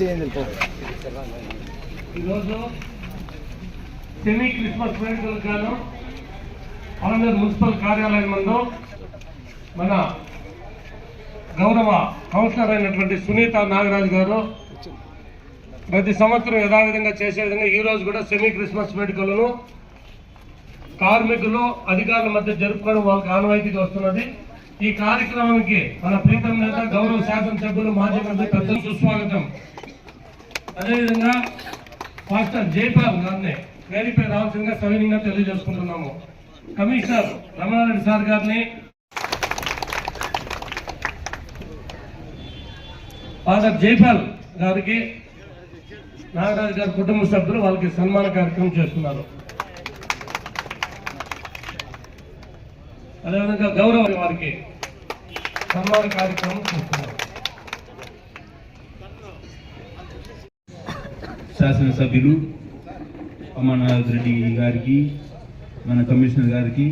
చేయండి ఈరోజు semi Christmas వేడుకలకు గాను ఆంధ్ర మున్సిపల్ కార్యాలయం నందు మన గౌరవ కౌన్సిలర్ అయినటువంటి సునీత నాగరాజు గారు ప్రతి సంవత్సరం యథావిధంగా చేసే విధంగా ఈరోజు కూడా సెమీ క్రిస్మస్ వేడుకలను కార్మికులు అధికారుల మధ్య జరుపుకోవడం వాళ్ళకి ఆనవాయితీగా వస్తున్నది. ఈ కార్యక్రమానికి మన ప్రీతం నేత గౌరవ శాసనసభ్యులు మాజీ మంత్రి పెద్దలు సుస్వాగతం. అదేవిధంగా మాస్టర్ జైపాల్ గారిని వేదికపై రావాల్సిందిగా సవినీయంగా తెలియజేసుకుంటున్నాము. కమిషనర్ రమణారెడ్డి సార్ గారిని ఫాదర్ జైపాల్ గారికి నాగరాజు గారి కుటుంబ సభ్యులు వాళ్ళకి సన్మాన కార్యక్రమం చేస్తున్నారు. అదేవిధంగా గౌరవ వారికి సన్మాన కార్యక్రమం చేస్తున్నారు. శాసనసభ్యులు అమర్నాథ్ రెడ్డి గారికి మన కమిషనర్ గారికి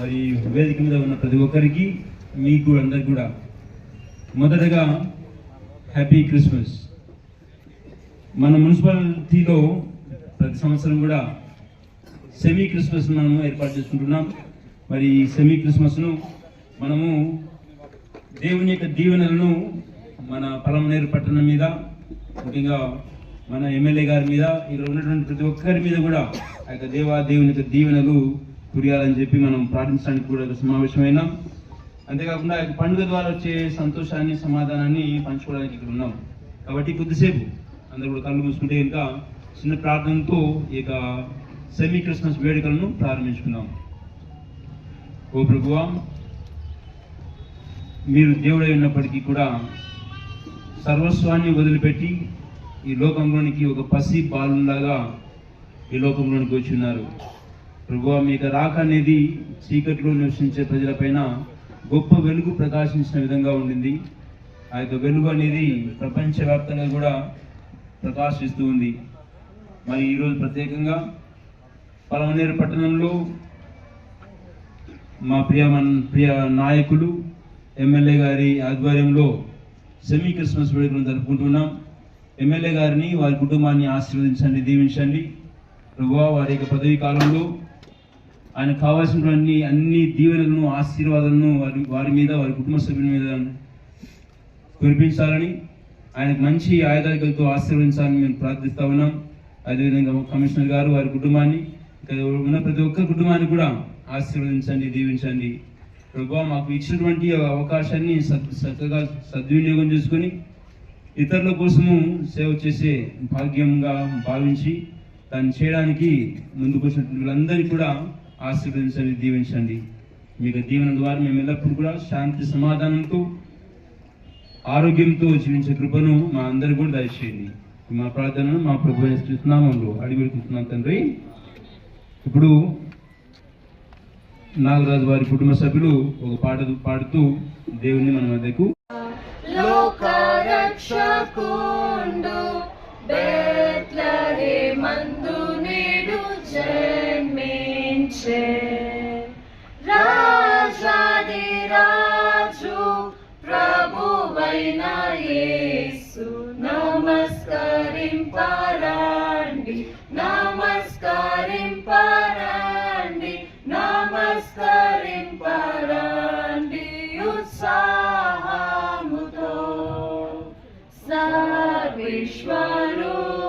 మరి వేదిక మీద ఉన్న ప్రతి ఒక్కరికి మీకు అందరికి కూడా మొదటగా హ్యాపీ క్రిస్మస్. మన మున్సిపాలిటీలో ప్రతి సంవత్సరం కూడా సెమీ క్రిస్మస్ మనము ఏర్పాటు చేసుకుంటున్నాం. మరి ఈ సెమీ క్రిస్మస్ను మనము దేవుని యొక్క దీవెనలను మన పలమనేరు పట్టణం మీద ముఖ్యంగా మన ఎమ్మెల్యే గారి మీద ఇక్కడ ఉన్నటువంటి ప్రతి ఒక్కరి మీద కూడా ఆ యొక్క దేవా దేవుని యొక్క దీవెనలు కురియాలని చెప్పి మనం ప్రార్థించడానికి కూడా సమావేశమైనాం. అంతేకాకుండా ఆ యొక్క పండుగ ద్వారా వచ్చే సంతోషాన్ని సమాధానాన్ని పంచుకోవడానికి ఇక్కడ ఉన్నాం. కాబట్టి కొద్దిసేపు అందరూ కూడా కళ్ళు మూసుకుంటే ఇంకా చిన్న ప్రార్థనతో ఈ యొక్క సెమీ క్రిస్మస్ వేడుకలను ప్రారంభించుకుందాం. ఓ ప్రభువా మీరు దేవుడై ఉన్నప్పటికీ కూడా సర్వస్వాన్ని వదిలిపెట్టి ఈ లోకంలోనికి ఒక పసి బాలులాగా ఈ లోకంలోనికి వచ్చి ప్రభు ప్రభువా మీకు రాక అనేది చీకట్లో నివసించే ప్రజలపైన గొప్ప వెలుగు ప్రకాశించిన విధంగా ఉండింది. ఆ యొక్క వెలుగు అనేది ప్రపంచవ్యాప్తంగా కూడా ప్రకాశిస్తూ ఉంది. మరి ఈరోజు ప్రత్యేకంగా పలమనేరు పట్టణంలో మా ప్రియ మన- ప్రియ నాయకులు ఎమ్మెల్యే గారి ఆధ్వర్యంలో సెమీ క్రిస్మస్ వేడుకలను జరుపుకుంటున్నాం. ఎమ్మెల్యే గారిని వారి కుటుంబాన్ని ఆశీర్వదించండి దీవించండి. ప్రభువా వారి యొక్క పదవీ కాలంలో ఆయన కావాల్సినటువంటి అన్ని దీవెనలను ఆశీర్వాదాలను వారి వారి మీద వారి కుటుంబ సభ్యుల మీద కురిపించాలని ఆయనకు మంచి ఆయుధాలతో ఆశీర్వదించాలని మేము ప్రార్థిస్తా ఉన్నాం. అదేవిధంగా కమిషనర్ గారు వారి కుటుంబాన్ని ఉన్న ప్రతి ఒక్క కుటుంబాన్ని కూడా ఆశీర్వదించండి దీవించండి. ప్రభు మాకు ఇచ్చినటువంటి అవకాశాన్ని సద్- చక్కగా సద్వినియోగం చేసుకొని ఇతరుల కోసము సేవ చేసే భాగ్యంగా భావించి దాన్ని చేయడానికి ముందుకు వచ్చినటువంటి వీళ్ళందరికీ కూడా ఆశీర్వదించండి దీవించండి. మీకు దీవెన ద్వారా మేము ఎల్లప్పుడూ కూడా శాంతి సమాధానంతో ఆరోగ్యంతో జీవించే కృపను మా అందరికి కూడా దయచేయండి. మా ప్రార్థనను మా ప్రభు నామంలో అడిగి తండ్రి. ఇప్పుడు నాగరాజు వారి కుటుంబ సభ్యులు ఒక పాట పాడుతూ దేవుని మన మధ్యకు రక్షకుండు బెత్లహే మందు నేడు జన్మించే. రాజాది రాజు ప్రభువైన యేసు నమస్కరింపరండి నమస్కరింపరండి विश्वारो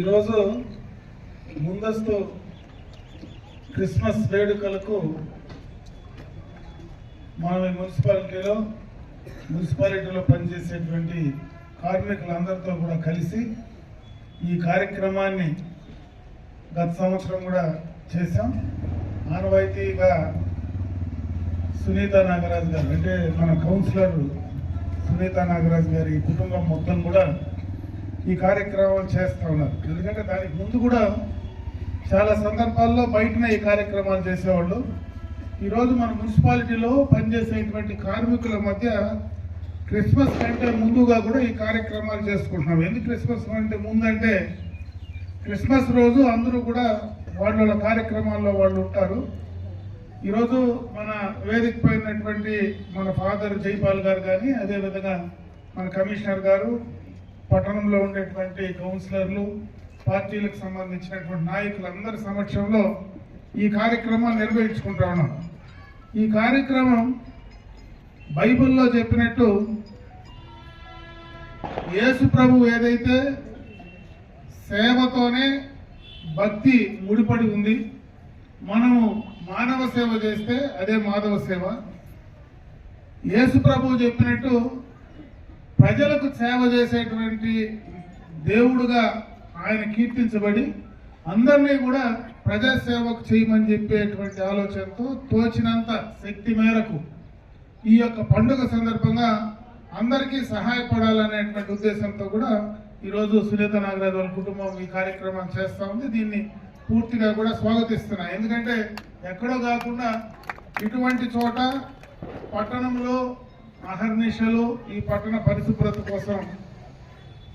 ఈరోజు ముందస్తు క్రిస్మస్ వేడుకలకు మన మున్సిపాలిటీలో మున్సిపాలిటీలో పనిచేసేటువంటి కార్మికులందరితో కూడా కలిసి ఈ కార్యక్రమాన్ని గత సంవత్సరం కూడా చేశాం. ఆనవాయితీగా సునీత నాగరాజు గారు అంటే మన కౌన్సిలర్ సునీత నాగరాజు గారి కుటుంబం మొత్తం కూడా ఈ కార్యక్రమాలు చేస్తూ ఉన్నారు. ఎందుకంటే దానికి ముందు కూడా చాలా సందర్భాల్లో బయటనే ఈ కార్యక్రమాలు చేసేవాళ్ళు. ఈరోజు మన మున్సిపాలిటీలో పనిచేసేటువంటి కార్మికుల మధ్య క్రిస్మస్ కంటే ముందుగా కూడా ఈ కార్యక్రమాలు చేసుకుంటున్నాం. ఎందుకు క్రిస్మస్ అంటే ముందంటే క్రిస్మస్ రోజు అందరూ కూడా వాళ్ళ వాళ్ళ కార్యక్రమాల్లో వాళ్ళు ఉంటారు. ఈరోజు మన వేదిక పోయినటువంటి మన ఫాదర్ జైపాల్ గారు కానీ అదేవిధంగా మన కమిషనర్ గారు పట్టణంలో ఉండేటువంటి కౌన్సిలర్లు పార్టీలకు సంబంధించినటువంటి నాయకులందరి సమక్షంలో ఈ కార్యక్రమాన్ని నిర్వహించుకుంటా ఉన్నాం. ఈ కార్యక్రమం బైబిల్లో చెప్పినట్టు యేసు ప్రభు ఏదైతే సేవతోనే భక్తి ముడిపడి ఉంది మనము మానవ సేవ చేస్తే అదే మాధవ సేవ. యేసు ప్రభు చెప్పినట్టు ప్రజలకు సేవ చేసేటువంటి దేవుడుగా ఆయన కీర్తించబడి అందరినీ కూడా ప్రజాసేవకు చేయమని చెప్పేటువంటి ఆలోచనతో తోచినంత శక్తి మేరకు ఈ యొక్క పండుగ సందర్భంగా అందరికీ సహాయపడాలనేటువంటి ఉద్దేశంతో కూడా ఈరోజు సునీత నాగరాజు వాళ్ళ కుటుంబం ఈ కార్యక్రమం చేస్తూ ఉంది. దీన్ని పూర్తిగా కూడా స్వాగతిస్తున్నా. ఎందుకంటే ఎక్కడో కాకుండా ఇటువంటి చోట పట్టణంలో అహర్నిశలు ఈ పట్టణ పరిశుభ్రత కోసం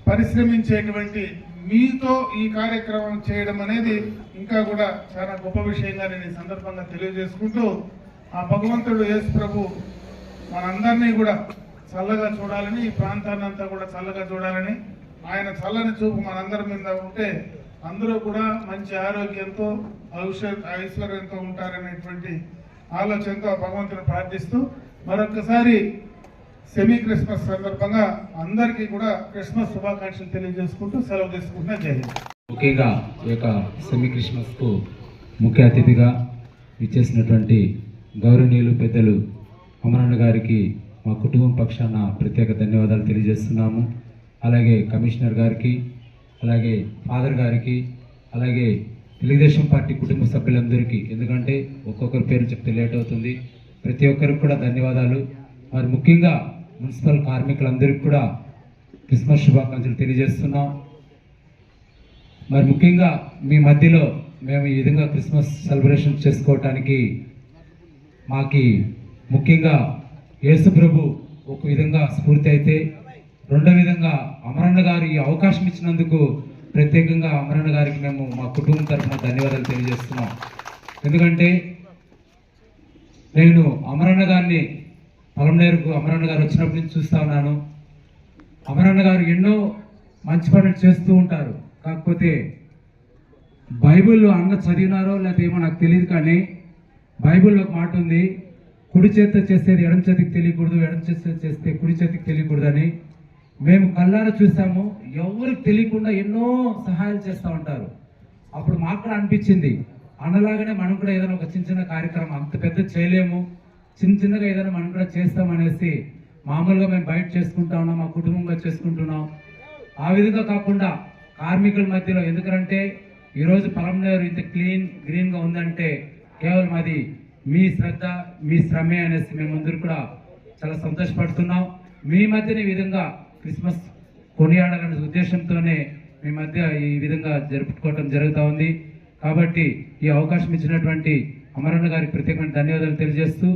పరిశ్రమించేటువంటి మీతో ఈ కార్యక్రమం చేయడం అనేది ఇంకా కూడా చాలా గొప్ప విషయంగా నేను ఈ సందర్భంగా తెలియజేసుకుంటూ ఆ భగవంతుడు యేసు ప్రభు మనందరినీ కూడా చల్లగా చూడాలని ఈ ప్రాంతాన్ని అంతా కూడా చల్లగా చూడాలని ఆయన చల్లని చూపు మనందరి మీద ఉంటే అందరూ కూడా మంచి ఆరోగ్యంతో ఔషధ ఐశ్వర్యంతో ఉంటారనేటువంటి ఆలోచనతో ఆ భగవంతుని ప్రార్థిస్తూ మరొకసారి సెమీ క్రిస్మస్ సందర్భంగా అందరికీ కూడా క్రిస్మస్ శుభాకాంక్షలు తెలియజేసుకుంటూ సెలవు తీసుకుంటున్నా జై ముఖ్యంగా ఈ యొక్క సెమీ క్రిస్మస్కు ముఖ్య అతిథిగా ఇచ్చేసినటువంటి గౌరవనీయులు పెద్దలు అమరన్న గారికి మా కుటుంబం పక్షాన ప్రత్యేక ధన్యవాదాలు తెలియజేస్తున్నాము. అలాగే కమిషనర్ గారికి అలాగే ఫాదర్ గారికి అలాగే తెలుగుదేశం పార్టీ కుటుంబ సభ్యులందరికీ ఎందుకంటే ఒక్కొక్కరి పేరు చెప్తే లేట్ అవుతుంది. ప్రతి ఒక్కరికి కూడా ధన్యవాదాలు. మరి ముఖ్యంగా మున్సిపల్ కార్మికులందరికీ కూడా క్రిస్మస్ శుభాకాంక్షలు తెలియజేస్తున్నాం. మరి ముఖ్యంగా మీ మధ్యలో మేము ఈ విధంగా క్రిస్మస్ సెలబ్రేషన్ చేసుకోవటానికి మాకి ముఖ్యంగా యేసు ప్రభు ఒక విధంగా స్ఫూర్తి అయితే రెండో విధంగా అమరన్న గారు ఈ అవకాశం ఇచ్చినందుకు ప్రత్యేకంగా అమరన్న గారికి మేము మా కుటుంబం తరఫున ధన్యవాదాలు తెలియజేస్తున్నాం. ఎందుకంటే నేను అమరణ గారిని పొలంనేరుకు అమరన్న గారు వచ్చినప్పటి నుంచి చూస్తూ ఉన్నాను. అమరన్న గారు ఎన్నో మంచి పనులు చేస్తూ ఉంటారు. కాకపోతే బైబిల్లో అన్న చదివినారో లేకపోతే ఏమో నాకు తెలియదు కానీ బైబిల్లో ఒక మాట ఉంది. కుడి చేత చేసేది ఎడం చేతికి తెలియకూడదు ఎడం చేత చేస్తే కుడి చేతికి తెలియకూడదు అని మేము కళ్ళారా చూసాము ఎవరికి తెలియకుండా ఎన్నో సహాయాలు చేస్తూ ఉంటారు. అప్పుడు మాకు కూడా అనిపించింది. అన్నలాగానే మనం కూడా ఏదైనా ఒక చిన్న చిన్న కార్యక్రమం అంత పెద్ద చేయలేము. చిన్న చిన్నగా ఏదైనా మనం కూడా చేస్తాం అనేసి మామూలుగా మేము బయట చేసుకుంటా ఉన్నాం మా కుటుంబంగా చేసుకుంటున్నాం. ఆ విధంగా కాకుండా కార్మికుల మధ్యలో ఎందుకంటే ఈరోజు పొలంనేరు ఇంత క్లీన్ గ్రీన్గా ఉందంటే కేవలం అది మీ శ్రద్ధ మీ శ్రమే అనేసి మేమందరూ కూడా చాలా సంతోషపడుతున్నాం. మీ మధ్యన ఈ విధంగా క్రిస్మస్ కొనియాడాలనే ఉద్దేశంతోనే మీ మధ్య ఈ విధంగా జరుపుకోవటం జరుగుతూ ఉంది. కాబట్టి ఈ అవకాశం ఇచ్చినటువంటి అమరన్న గారికి ప్రత్యేకమైన ధన్యవాదాలు తెలియజేస్తూ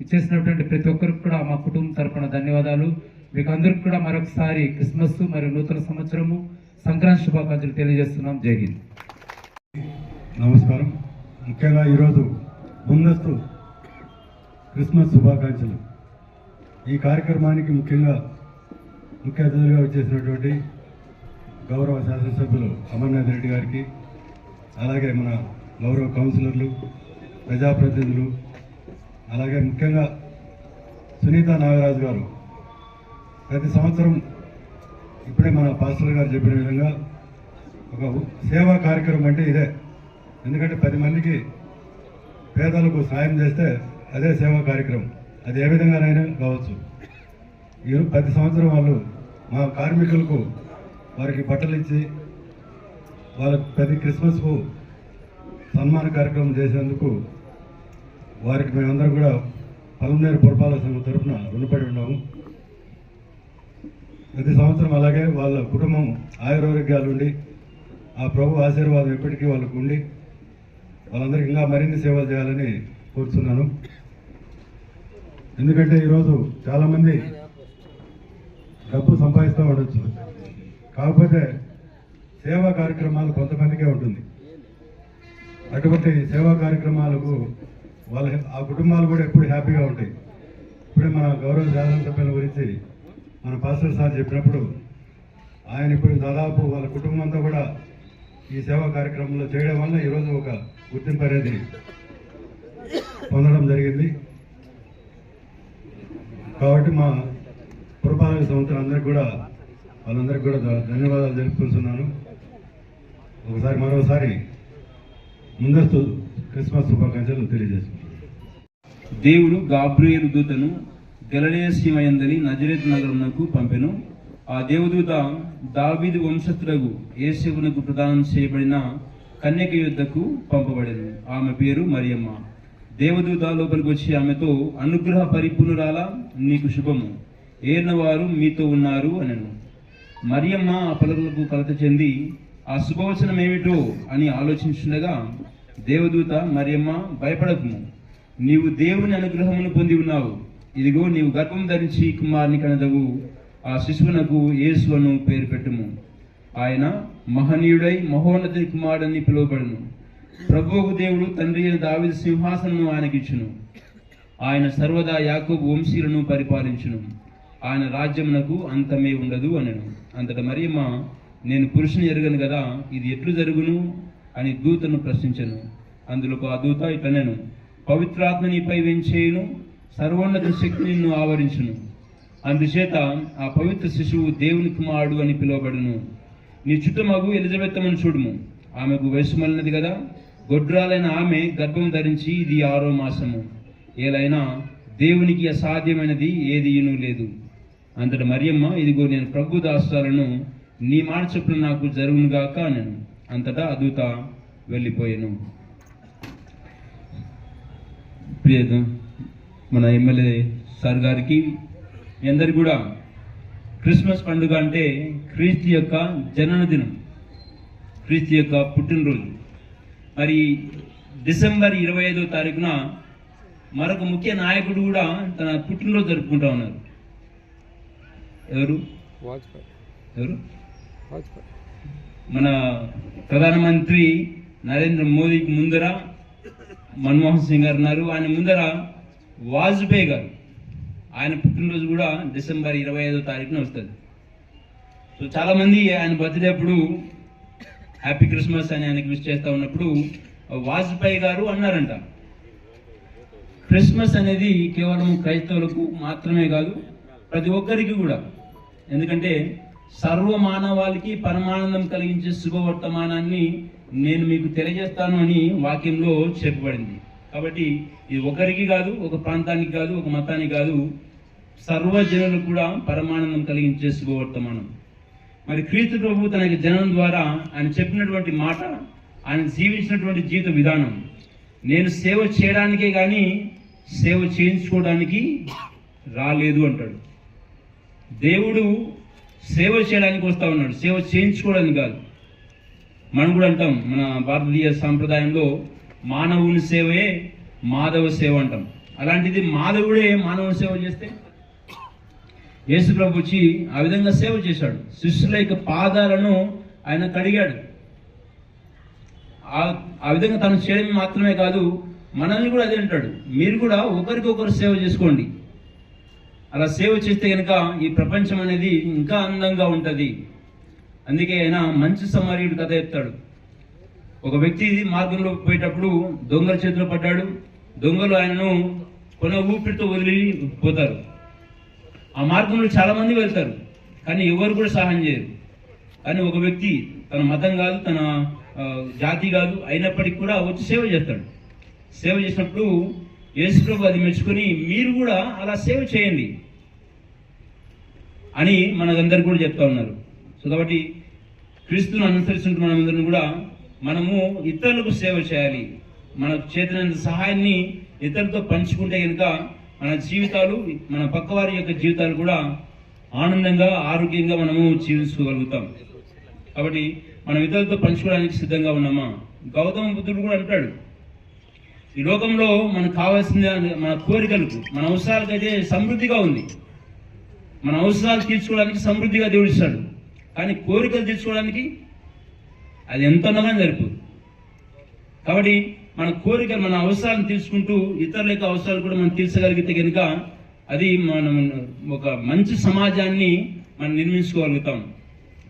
ఇచ్చేసినటువంటి ప్రతి ఒక్కరికి కూడా మా కుటుంబం తరపున ధన్యవాదాలు. మీకు అందరికి కూడా మరొకసారి క్రిస్మస్ మరియు నూతన సంవత్సరము సంక్రాంతి శుభాకాంక్షలు తెలియజేస్తున్నాం. జై హింద్. నమస్కారం. ముఖ్యంగా ఈరోజు ముందస్తు క్రిస్మస్ శుభాకాంక్షలు. ఈ కార్యక్రమానికి ముఖ్యంగా ముఖ్య అతిథులుగా వచ్చేసినటువంటి గౌరవ శాసనసభ్యులు అమర్నాథ్ రెడ్డి గారికి అలాగే మన గౌరవ కౌన్సిలర్లు ప్రజాప్రతినిధులు అలాగే ముఖ్యంగా సునీత నాగరాజు గారు. ప్రతి సంవత్సరం ఇప్పుడే మన పాస్టర్ గారు చెప్పిన విధంగా ఒక సేవా కార్యక్రమం అంటే ఇదే. ఎందుకంటే పది మందికి పేదలకు సాయం చేస్తే అదే సేవా కార్యక్రమం. అది ఏ విధంగానైనా కావచ్చు. ఈ ప్రతి సంవత్సరం వాళ్ళు మా కార్మికులకు వారికి బట్టలు ఇచ్చి వాళ్ళకి ప్రతి క్రిస్మస్కు సన్మాన కార్యక్రమం చేసేందుకు వారికి మేమందరం కూడా పలమనేరు పురపాలక సంఘం తరఫున రుణపడి ఉన్నాము. ప్రతి సంవత్సరం అలాగే వాళ్ళ కుటుంబం ఆయురోగ్యాలు ఉండి ఆ ప్రభు ఆశీర్వాదం ఎప్పటికీ వాళ్ళకు ఉండి వాళ్ళందరికీ ఇంకా మరిన్ని సేవలు చేయాలని కోరుతున్నాను ఎందుకంటే ఈరోజు చాలామంది డబ్బు సంపాదిస్తూ ఉండొచ్చు. కాకపోతే సేవా కార్యక్రమాలు కొంతమందికే ఉంటుంది. అటువంటి సేవా కార్యక్రమాలకు వాళ్ళ ఆ కుటుంబాలు కూడా ఎప్పుడు హ్యాపీగా ఉంటాయి. ఇప్పుడే మన గౌరవ శాసనసభ్యుల గురించి మన పాస్టర్ సార్ చెప్పినప్పుడు ఆయన ఇప్పుడు దాదాపు వాళ్ళ కుటుంబం అంతా కూడా ఈ సేవా కార్యక్రమంలో చేయడం వల్ల ఈరోజు ఒక గుర్తింపు అనేది పొందడం జరిగింది. కాబట్టి మా పురపాలక సంవత్సరం అందరికి కూడా వాళ్ళందరికీ కూడా ధన్యవాదాలు తెలుపుకుంటున్నాను. ఒకసారి మరోసారి ముందస్తు క్రిస్మస్ శుభాకాంక్షలు తెలియజేస్తున్నాను. దేవుడు గాబ్రియేలు దూతను గలలియ నజరేత్ నగరమునకు పంపెను. ఆ దేవదూత దావీదు వంశస్థులకు ఏసేవునకు ప్రదానం చేయబడిన కన్యక యుద్ధకు పంపబడింది ఆమె పేరు మరియమ్మ. దేవదూత లోపలికి వచ్చి ఆమెతో అనుగ్రహ పరిపూర్ణురాలా నీకు శుభము. ఏర్నవారు మీతో ఉన్నారు అనను. మరియమ్మ ఆ పలుకులకు కలత చెంది ఆ శుభవచనం ఏమిటో అని ఆలోచించుండగా దేవదూత మరియమ్మ భయపడకుము. నీవు దేవుని అనుగ్రహమును పొంది ఉన్నావు. ఇదిగో నీవు గర్భం ధరించి కుమారుని కనదవు. ఆ శిశువునకు యేసును పేరు పెట్టుము. ఆయన మహనీయుడై మహోన్నతి కుమారుడని పిలువబడును. ప్రభువు దేవుడు తండ్రి అయిన దావిద సింహాసనము ఆయనకిచ్చును. ఆయన సర్వదా యాకోబు వంశీయులను పరిపాలించును. ఆయన రాజ్యమునకు అంతమే ఉండదు అనను. అంతట మరియమ్మ నేను పురుషుని ఎరగను కదా ఇది ఎట్లు జరుగును అని దూతను ప్రశ్నించను. అందులో ఆ దూత ఇట్లనెను. పవిత్రాత్మ నీపై వెంచేయును సర్వోన్నత శక్తి నిన్ను ఆవరించును. అందుచేత ఆ పవిత్ర శిశువు దేవుని కుమారుడు అని పిలువబడును. నీ చుట్టమగు ఎలిజబెత్తమని చూడుము. ఆమెకు వయసు మళ్ళినది కదా. గొడ్రాలైన ఆమె గర్భం ధరించి ఇది ఆరో మాసము. ఏలైనా దేవునికి అసాధ్యమైనది ఏదియును లేదు. అంతట మరియమ్మ ఇదిగో నేను ప్రభు దాస్తాలను నీ మాట చొప్పున నాకు జరుగునుగాక నేను అంతటా అదుత వెళ్ళిపోయాను. ప్రియ మన ఎమ్మెల్యే సార్ గారికి మీ అందరికి కూడా క్రిస్మస్ పండుగ అంటే క్రీస్తు యొక్క జనన దినం క్రీస్తు యొక్క పుట్టినరోజు. మరి డిసెంబర్ ఇరవై ఐదో తారీఖున మరొక ముఖ్య నాయకుడు కూడా తన పుట్టినరోజు జరుపుకుంటా ఉన్నారు. ఎవరు? ఎవరు? మన ప్రధానమంత్రి నరేంద్ర మోదీకి ముందర మన్మోహన్ సింగ్ గారు ఉన్నారు. ఆయన ముందర వాజ్పేయి గారు. ఆయన పుట్టినరోజు కూడా డిసెంబర్ ఇరవై ఐదో తారీఖున వస్తుంది. సో చాలామంది ఆయన బర్త్డే అప్పుడు హ్యాపీ క్రిస్మస్ అని ఆయనకి విష్ చేస్తా ఉన్నప్పుడు వాజ్పేయి గారు అన్నారంట. క్రిస్మస్ అనేది కేవలం క్రైస్తవులకు మాత్రమే కాదు ప్రతి ఒక్కరికి కూడా. ఎందుకంటే సర్వ మానవాళికి పరమానందం కలిగించే శుభవర్తమానాన్ని నేను మీకు తెలియజేస్తాను అని వాక్యంలో చెప్పబడింది. కాబట్టి ఇది ఒకరికి కాదు ఒక ప్రాంతానికి కాదు ఒక మతానికి కాదు సర్వజనులు కూడా పరమానందం కలిగించే శుభవర్తమానం మరి క్రీస్తు ప్రభు తన యొక్క జనం ద్వారా ఆయన చెప్పినటువంటి మాట ఆయన జీవించినటువంటి జీవిత విధానం నేను సేవ చేయడానికే కానీ సేవ చేయించుకోవడానికి రాలేదు అంటాడు. దేవుడు సేవ చేయడానికి వస్తా ఉన్నాడు. సేవ చేయించుకోవడానికి కాదు. మనం కూడా అంటాం మన భారతీయ సాంప్రదాయంలో మానవుని సేవే మాధవ సేవ అంటాం. అలాంటిది మాధవుడే మానవుని సేవ చేస్తే? యేసు ప్రభు వచ్చి ఆ విధంగా సేవ చేశాడు. శిష్యుల యొక్క పాదాలను ఆయన కడిగాడు. ఆ ఆ విధంగా తను చేయడం మాత్రమే కాదు మనల్ని కూడా అదే అంటాడు. మీరు కూడా ఒకరికొకరు సేవ చేసుకోండి. అలా సేవ చేస్తే కనుక ఈ ప్రపంచం అనేది ఇంకా అందంగా ఉంటుంది. అందుకే ఆయన మంచి సమారీయుడు కథ చెప్తాడు ఒక వ్యక్తి మార్గంలో పోయేటప్పుడు దొంగల చేతిలో పడ్డాడు. దొంగలు ఆయనను కొన ఊపిరితో వదిలి పోతారు. ఆ మార్గంలో చాలా మంది వెళ్తారు కానీ ఎవరు కూడా సహాయం చేయరు. కానీ ఒక వ్యక్తి తన మతం కాదు తన జాతి కాదు అయినప్పటికీ కూడా వచ్చి సేవ చేస్తాడు. సేవ చేసినప్పుడు యేసుప్రభు అది మెచ్చుకొని మీరు కూడా అలా సేవ చేయండి అని మనకందరు కూడా చెప్తా ఉన్నారు. సో కాబట్టి క్రీస్తును అనుసరిస్తున్న మనందరం కూడా మనము ఇతరులకు సేవ చేయాలి. మన చేతనంత సహాయాన్ని ఇతరులతో పంచుకుంటే కనుక మన జీవితాలు మన పక్కవారి యొక్క జీవితాలు కూడా ఆనందంగా ఆరోగ్యంగా మనము జీవించుకోగలుగుతాం. కాబట్టి మనం ఇతరులతో పంచుకోవడానికి సిద్ధంగా ఉన్నామా? గౌతమ బుద్ధుడు కూడా అంటాడు ఈ లోకంలో మనకు కావాల్సింది మన కోరికలకు మన అవసరాలకు అయితే సమృద్ధిగా ఉంది. మన అవసరాలు తీర్చుకోవడానికి సమృద్ధిగా దేవుడిస్తాడు కానీ కోరికలు తీర్చుకోవడానికి అది ఎంత ఉన్నగా సరిపోదు కాబట్టి మన కోరికలు మన అవసరాలను తీర్చుకుంటూ ఇతరుల యొక్క అవసరాలు కూడా మనం తీర్చగలిగితే కనుక అది మనం ఒక మంచి సమాజాన్ని మనం నిర్మించుకోగలుగుతాం.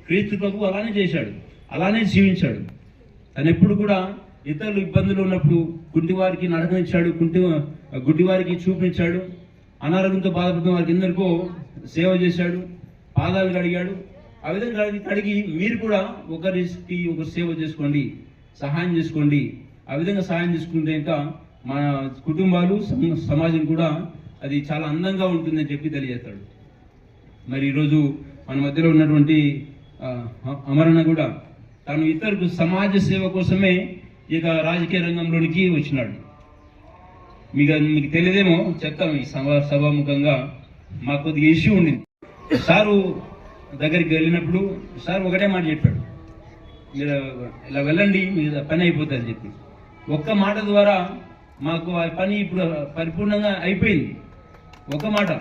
క్రీస్తు ప్రభు అలానే చేశాడు అలానే జీవించాడు. తను ఎప్పుడు కూడా ఇతరులు ఇబ్బందులు ఉన్నప్పుడు కుంటివారికి నడకనిచ్చాడు కుంటి గుడ్డివారికి చూపించాడు అనారోగ్యంతో బాధపడిన వారికి ఎందరికో సేవ చేశాడు పాదాలు కడిగాడు ఆ విధంగా కడిగి మీరు కూడా ఒకరికి ఒకరు సేవ చేసుకోండి సహాయం చేసుకోండి. ఆ విధంగా సహాయం చేసుకుంటే ఇంకా మన కుటుంబాలు సమాజం కూడా అది చాలా అందంగా ఉంటుందని చెప్పి తెలియజేస్తాడు. మరి ఈరోజు మన మధ్యలో ఉన్నటువంటి అమరణ కూడా తను ఇతరులకు సమాజ సేవ కోసమే ఇక రాజకీయ రంగంలోనికి వచ్చినాడు. మీకు మీకు తెలియదేమో చెప్తాం ఈ సభ సభాముఖంగా. మాకు కొద్దిగా ఇష్యూ ఉండింది. సారు దగ్గరికి వెళ్ళినప్పుడు సార్ ఒకటే మాట చెప్పాడు. మీరు ఇలా వెళ్ళండి మీరు పని అయిపోతుంది అని చెప్పి. ఒక్క మాట ద్వారా మాకు ఆ పని ఇప్పుడు పరిపూర్ణంగా అయిపోయింది. ఒక మాట.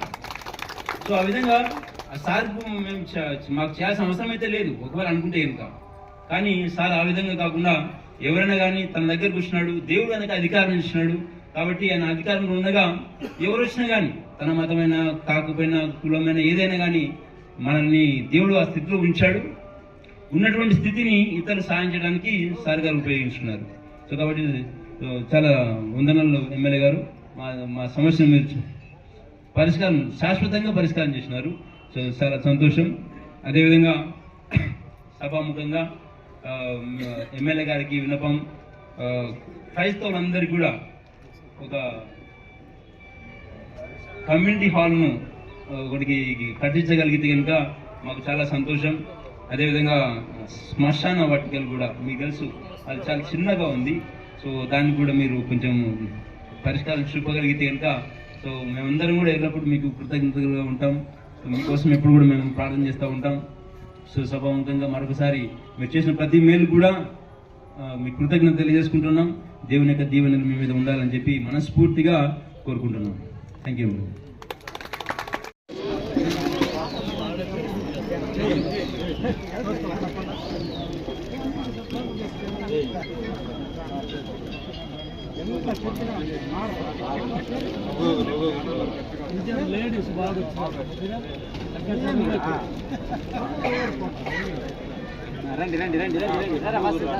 సో ఆ విధంగా ఆ సార్కు మేము చ- మాకు చేయాల్సిన అవసరం అయితే లేదు. ఒకవేళ అనుకుంటే కనుక కానీ సార్ ఆ విధంగా కాకుండా ఎవరైనా కానీ తన దగ్గరకు వచ్చినాడు దేవుడు ఆయనకు అధికారం ఇచ్చినాడు. కాబట్టి ఆయన అధికారంలో ఉండగా ఎవరు వచ్చినా కానీ తన మతమైన కాకపోయినా కులమైన ఏదైనా కానీ మనల్ని దేవుడు ఆ స్థితిలో ఉంచాడు. ఉన్నటువంటి స్థితిని ఇతరులు సాయం చేయడానికి సార్ గారు ఉపయోగించుకున్నారు. సో కాబట్టి చాలా వందనలు ఎమ్మెల్యే గారు. మా మా సమస్యను మీరు పరిష్కారం శాశ్వతంగా పరిష్కారం చేసినారు. సో చాలా సంతోషం. అదేవిధంగా సభాముఖంగా ఎమ్మెల్యే గారికి విన్నపం క్రైస్తవులందరికీ కూడా ఒక కమ్యూనిటీ హాల్ను ఒకటికి కట్టించగలిగితే కనుక మాకు చాలా సంతోషం. అదేవిధంగా శ్మశాన వాటికలు కూడా మీకు తెలుసు అది చాలా చిన్నగా ఉంది. సో దాన్ని కూడా మీరు కొంచెం పరిష్కారం చూపగలిగితే కనుక సో మేమందరం కూడా ఎల్లప్పుడు మీకు కృతజ్ఞతలుగా ఉంటాం. సో మీకోసం ఎప్పుడు కూడా మేము ప్రార్థన చేస్తూ ఉంటాం. సో సభాముఖంగా మరొకసారి మీరు చేసిన ప్రతి మేలు కూడా మీ కృతజ్ఞత తెలియజేసుకుంటున్నాం. దేవుని యొక్క దీవెనలు మీ మీద ఉండాలని చెప్పి మనస్ఫూర్తిగా కోరుకుంటున్నాం. థ్యాంక్ యూ రండి రండి రండి రండి రండి రా, రా, వాసు, రా.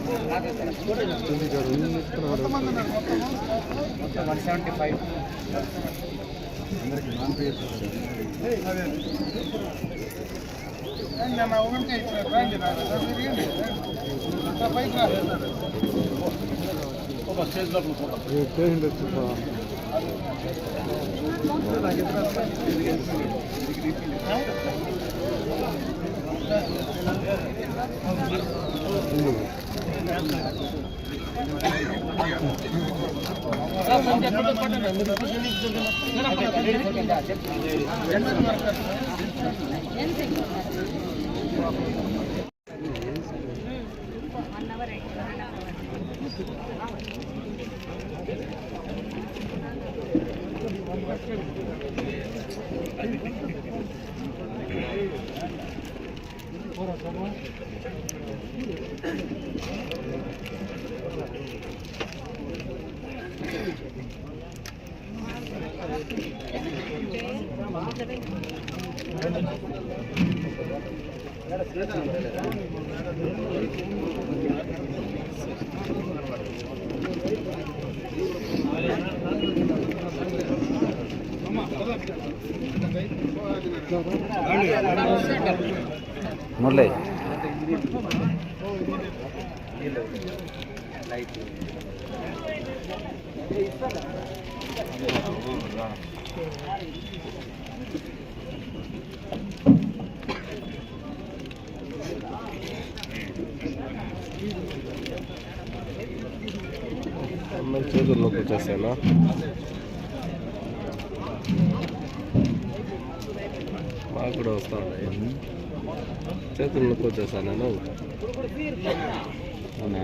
వన్ సెవెంటీ ఫైవ్ రండి అన్న ఒకరికే ఇచ్చారు రండి నాన్న. రా, మీరు మురళి చేతుల్లోకి వచ్చేసాను చేతుల్లోకి వచ్చేసాను నేను. అవునా?